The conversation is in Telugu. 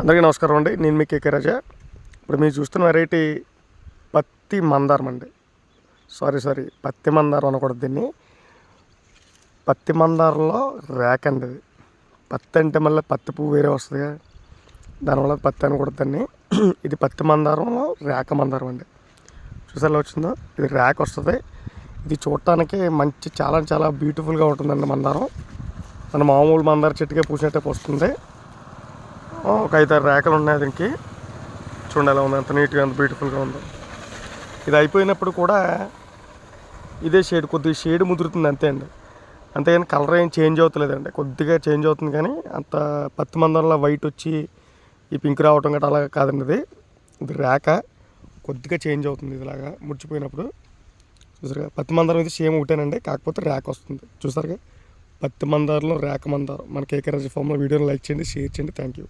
అందరికీ నమస్కారం అండి. నేను మీ కేకే రాజా. ఇప్పుడు మీరు చూస్తున్న వెరైటీ పత్తి మందారం అండి. సారీ సారీ పత్తి మందారం అనకూడదు దీన్ని. పత్తి మందారంలో ర్యాక్ అండి ఇది. పత్తి అంటే మళ్ళీ పత్తి పువ్వు వేరే వస్తుంది దానివల్ల పత్తి అనకూడదు దాన్ని. ఇది పత్తి మందారంలో రేక మందారం అండి. చూసారా వచ్చిందో? ఇది ర్యాక్ వస్తుంది. ఇది చూడటానికి మంచి చాలా చాలా బ్యూటిఫుల్గా ఉంటుందండి మందారం. మన మామూలు మందార చెట్టుకే పూసినట్టే వస్తుంది. ఒక ఐదారు రేఖలు ఉన్నాయి దీనికి. చూడండి ఎలా ఉంది ఎంత నీట్గా ఎంత బ్యూటిఫుల్గా ఉందో. ఇది అయిపోయినప్పుడు కూడా ఇదే షేడ్ కొద్దిగా షేడ్ ముదురుతుంది అంతే అండి. అంతేగాని కలర్ ఏం చేంజ్ అవుతలేదండి. కొద్దిగా చేంజ్ అవుతుంది కానీ అంత పత్తి మందంలో వైట్ వచ్చి ఈ పింక్ రావటం గట్రా అలా కాదండి ఇది. ఇది రేఖ కొద్దిగా చేంజ్ అవుతుంది ఇదిలాగా ముడిచిపోయినప్పుడు. చూసారుగా పత్తి మందారం ఇది సేమ్ ఒకటేనండి కాకపోతే ర్యాక్ వస్తుంది. చూసారుగా పత్తి మందారంలో ర్యాక్ మందారం. మన కేకరాజు ఫామ్లో వీడియోని లైక్ చేయండి షేర్ చేయండి. Thank you.